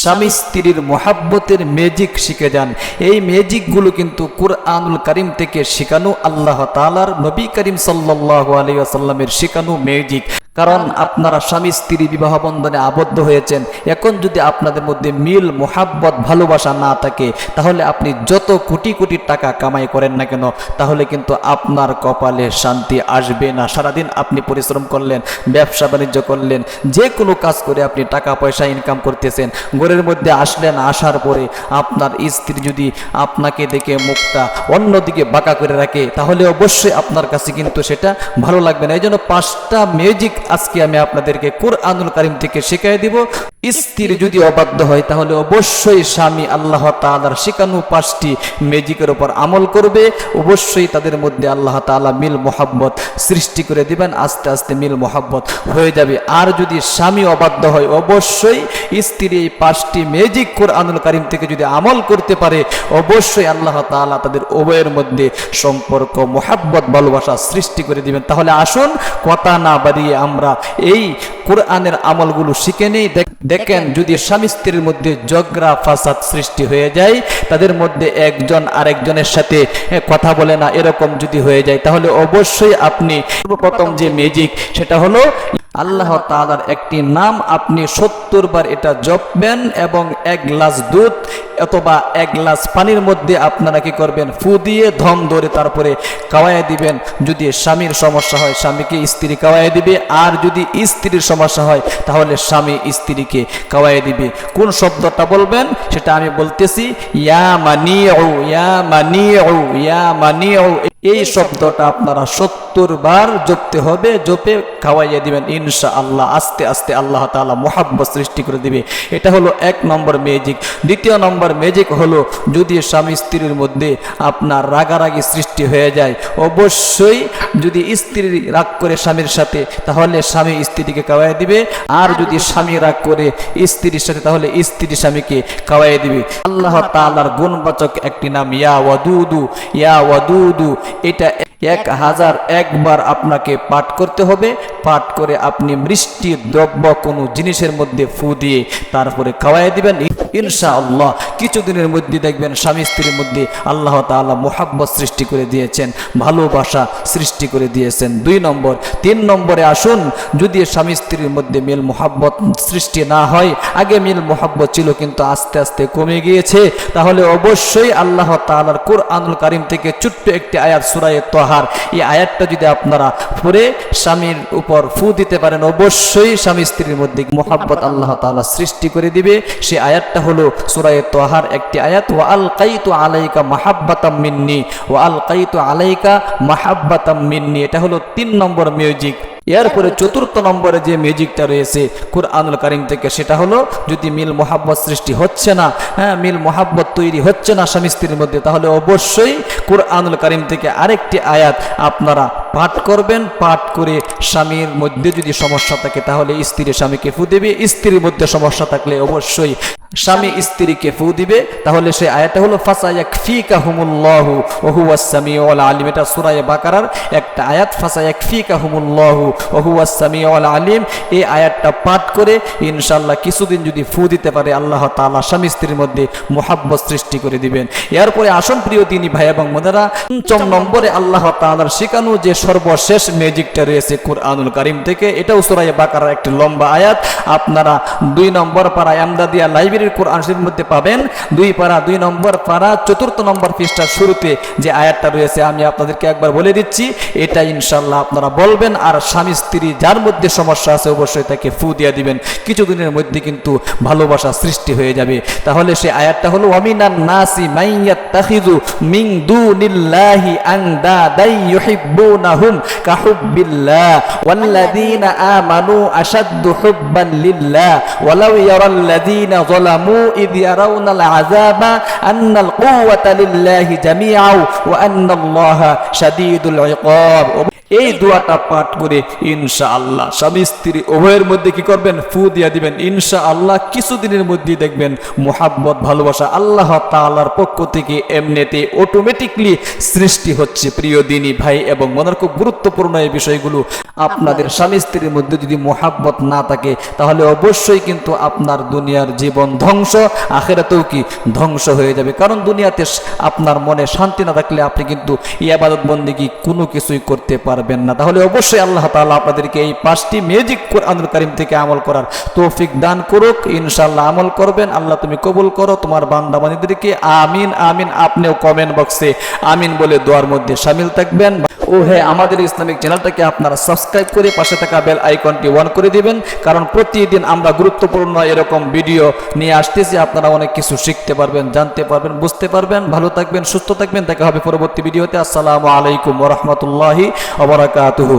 স্বামী স্ত্রীর মোহাব্বতের ম্যাজিক শিখে যান। এই ম্যাজিকগুলো কিন্তু কুরআনুল করিম থেকে শেখানো আল্লাহ তালার নবী করিম সাল্লাহ আলিয়াসাল্লামের শেখানো ম্যাজিক কারণ আপনারা স্বামী স্ত্রী বিবাহ বন্ধনে আবদ্ধ হয়েছেন। এখন যদি আপনাদের মধ্যে মিল, মোহাব্বত, ভালোবাসা না থাকে, তাহলে আপনি যত কোটি কোটি টাকা কামাই করেন না কেন, তাহলে কিন্তু আপনার কপালে শান্তি আসবে না। সারাদিন আপনি পরিশ্রম করলেন, ব্যবসা বাণিজ্য করলেন যে কোনো কাজ করে আপনি টাকা পয়সা ইনকাম করতেছেন। ঘরের মধ্যে আসলেন, আসার পরে আপনার স্ত্রী যদি আপনাকে দেখে মুখটা অন্যদিকে বাঁকা করে রাখে, তাহলে অবশ্যই আপনার কাছে কিন্তু সেটা ভালো লাগবে না। এই জন্য পাঁচটা মিউজিক আজকে আমি আপনাদেরকে কোরআনুল কারিম থেকে শেখাই দিব। স্ত্রী যদি অবাধ্য হয়, তাহলে অবশ্যই স্বামী আল্লাহ তালার শেখানো পাঁচটি ম্যাজিকের ওপর আমল করবে। অবশ্যই তাদের মধ্যে আল্লাহ তাআলা মিল মোহাব্বত সৃষ্টি করে দিবেন, আস্তে আস্তে মিল মোহাব্বত হয়ে যাবে। আর যদি স্বামী অবাধ্য হয়, অবশ্যই স্ত্রী এই পাঁচটি ম্যাজিক কোরআনুল কারিম থেকে যদি আমল করতে পারে, অবশ্যই আল্লাহ তাআলা তাদের উভয়ের মধ্যে সম্পর্ক, মোহাব্বত, ভালোবাসা সৃষ্টি করে দিবেন। তাহলে আসুন, কথা না বাড়িয়ে আমরা এই কোরআনের আমলগুলো শিখে নেই, দেখ- দেখেন যদি স্বামী স্ত্রীর মধ্যে জগরা ফাসাদ সৃষ্টি হয়ে যায় তাদের মধ্যে একজন আরেকজনের সাথে কথা বলে না এরকম যদি হয়ে যায় তাহলে অবশ্যই আপনি সর্বপ্রথম যে ম্যাজিক সেটা হলো আল্লাহ তাআলার একটি নাম আপনি সত্তর বার এটা জপবেন এবং এক গ্লাস দুধ অথবা এক গ্লাস পানির মধ্যে আপনারা কি করবেন? ফু দিয়ে ধম ধরে তারপরে কাওয়ায় দিবেন। যদি স্বামীর সমস্যা হয় স্বামীকে স্ত্রী কাওয়ায় দিবে। আর যদি স্ত্রীর সমস্যা হয় তাহলে স্বামী স্ত্রীকে কাওয়ায় দিবে। কোন শব্দটা বলবেন? সেটা আমি বলতেছি ইয়া মানি ইয়া মানি ইয়া মানি এই শব্দটা আপনারা সত্তর বার জপতে হবে, জপে খাওয়াইয়ে দিবেন। ইনশা আল্লাহ আস্তে আস্তে আল্লাহ তাআলা মোহাব্বত সৃষ্টি করে দিবে। এটা হলো এক নম্বর ম্যাজিক দ্বিতীয় নম্বর ম্যাজিক হলো যদি স্বামী স্ত্রীর মধ্যে আপনার রাগারাগি সৃষ্টি হয়ে যায়, অবশ্যই যদি স্ত্রী রাগ করে স্বামীর সাথে, তাহলে স্বামী স্ত্রীকে খাওয়াই দিবে। আর যদি স্বামী রাগ করে স্ত্রীর সাথে, তাহলে স্ত্রী স্বামীকে খাওয়াই দিবে। আল্লাহ তালার গুণবাচক একটি নাম, ইয়া ওয়াদুদু। ইয়া ওয়াদুদু এটা এক হাজার একবার আপনাকে পাঠ করতে হবে। পাঠ করে আপনি মিষ্টি দ্রব্য কোনো জিনিসের মধ্যে ফু দিয়ে তারপরে খাওয়াই দিবেন। ইনশা আল্লাহ কিছুদিনের মধ্যে দেখবেন স্বামী স্ত্রীর মধ্যে আল্লাহ তাআলা মোহাব্বত সৃষ্টি করে দিয়েছেন, ভালোবাসা সৃষ্টি করে দিয়েছেন। দুই নম্বর, তিন নম্বরে আসুন, যদি স্বামী স্ত্রীর মধ্যে মিল মোহাব্বত সৃষ্টি না হয়, আগে মিল মোহাব্বত ছিল কিন্তু আস্তে আস্তে কমে গিয়েছে, তাহলে অবশ্যই আল্লাহ তাআলার কোরআনুল কারিম থেকে ছোট্ট একটি আয়াত সুরায়ে তোহার। এই আয়াতটা যদি আপনারা পড়ে স্বামীর উপর ফু দিতে পারেন, অবশ্যই স্বামী স্ত্রীর মধ্যে মোহাব্বত আল্লাহ তাআলা সৃষ্টি করে দিবে। সেই আয়াতটা হলো সুরায়ে তোহার একটি আয়াত ও আল কাইতু আলাইকা মাহাব্বাতাম মিন্নি ও আল কাইতু আলাইকা মাহাব্বাতাম মিন্নি। এটা হলো তিন নম্বর মিউজিক এরপরে চতুর্থ নম্বরে যে মিউজিকটা রয়েছে কুরআনুল কারিম থেকে, সেটা হলো যদি মিল মোহাব্বত সৃষ্টি হচ্ছে না হ্যাঁ মিল মোহাব্বত তৈরি হচ্ছে না স্বামী স্ত্রীর মধ্যে, তাহলে অবশ্যই কুরআনুল কারিম থেকে আরেকটি আয়াত আপনারা পাঠ করবেন, পাঠ করে স্বামীর মধ্যে যদি সমস্যা থাকে তাহলে স্ত্রী স্বামীকে ফু দেবে। স্ত্রীর মধ্যে সমস্যা থাকলে অবশ্যই স্বামী স্ত্রীকে ফু দিবে। তাহলে সে আয়াতটা হলো ফাসায়াক ফিকা হুমুল্লাহু ওহুয়াস সামিউল আলিম। এটা সূরা বাকারার একটা আয়াত ফাসায়াক ফিকা হুমুল্লাহু ওহুয়াস সামিউল আলিম। এই আয়াতটা পাঠ করে ইনশাআল্লাহ কিছুদিন যদি ফু দিতে পারে, আল্লাহ তাআলা স্বামী স্ত্রীর মধ্যে মোহাব্বত সৃষ্টি করে দিবেন। এরপরে আসন প্রিয় দিনী ভাই এবং বোনেরা, পঞ্চম নম্বরে আল্লাহ তাআলার শেখানো যে সর্বশেষ ম্যাজিকটা রয়েছে কুরআনুল কারিম থেকে। এটাও সূরা বাকার একটি লম্বা আয়াত। আপনারা দুই নম্বর পারা আমদাদিয়া লাইব্রেরির কোরআন শরীফের মধ্যে পাবেন। দুই পারা, দুই নম্বর পারা, চতুর্থ নম্বর পৃষ্ঠার শুরুতে যে আয়াতটা রয়েছে, আমি আপনাদেরকে একবার বলে দিচ্ছি। এটা ইনশাল্লাহ আপনারা বলবেন, আর স্বামী স্ত্রী যার মধ্যে সমস্যা আছে, অবশ্যই তাকে ফু দিয়ে দিবেন। কিছুদিনের মধ্যে কিন্তু ভালোবাসা সৃষ্টি হয়ে যাবে। তাহলে সে আয়াতটা হলো অমিনান নাসি মাইয়াত মাইয়াত্তাখিযু মিন দুনিল্লাহি আনদাদাই ইউহিব্বুনাহুম কাহুব্বিল্লাহ ওয়াল্লাযীনা আমানু আশাদ্দু হুব্বান লিল্লাহ ওয়ালাউ ইয়ারাল্লাযীনা যালামু ইয ইয়ারাউনাল আযাবা আন্নাল কুওয়াতা লিল্লাহি জামিআ ওয়া আন্নাল্লাহা শাদীদুল ইকাব এই দোয়াটা পাঠ করে ইনশা আল্লাহ স্বামী স্ত্রী উভয়ের মধ্যে কি করবেন? ফু দিয়া দিবেন। ইনশা আল্লাহ কিছুদিনের মধ্যেই দেখবেন মোহাব্বত ভালোবাসা আল্লাহ তাআলার পক্ষ থেকে এমনিতে অটোমেটিকলি সৃষ্টি হচ্ছে। প্রিয় দিনী ভাই এবং মনের খুব গুরুত্বপূর্ণ এই বিষয়গুলো আপনাদের স্বামী স্ত্রীর মধ্যে যদি মোহাব্বত না থাকে তাহলে অবশ্যই কিন্তু আপনার দুনিয়ার জীবন ধ্বংস আখেরাতেও কি ধ্বংস হয়ে যাবে। কারণ দুনিয়াতে আপনার মনে শান্তি না থাকলে আপনি কিন্তু ইয়াবাদত বন্দিগি কোনো কিছুই করতে পারবেন না। তাহলে অবশ্যই আল্লাহ তালা আপনাদেরকে এই পাঁচটি মেজিক কোরআনুল করিম থেকে আমল করার তৌফিক দান করুক। ইনশাল্লাহ আমল করবেন। আল্লাহ তুমি কবুল করো। তোমার বান্দাবানিদেরকে আমিন আমিন, আপনিও কমেন্ট বক্সে আমিন বলে দোয়ার মধ্যে সামিল থাকবেন। ও হ্যাঁ আমাদের ইসলামিক চ্যানেলটাকে আপনারা সাবস্ক্রাইব করে পাশে থাকা বেল আইকনটি অন করে দিবেন। কারণ প্রতিদিন আমরা গুরুত্বপূর্ণ এরকম ভিডিও নিয়ে আসতেছি। আপনারা অনেক কিছু শিখতে পারবেন, জানতে পারবেন, বুঝতে পারবেন। ভালো থাকবেন, সুস্থ থাকবেন। দেখা হবে পরবর্তী ভিডিওতে। আসসালামু আলাইকুম ওরহমতুল্লাহি ওবরাকাতুহু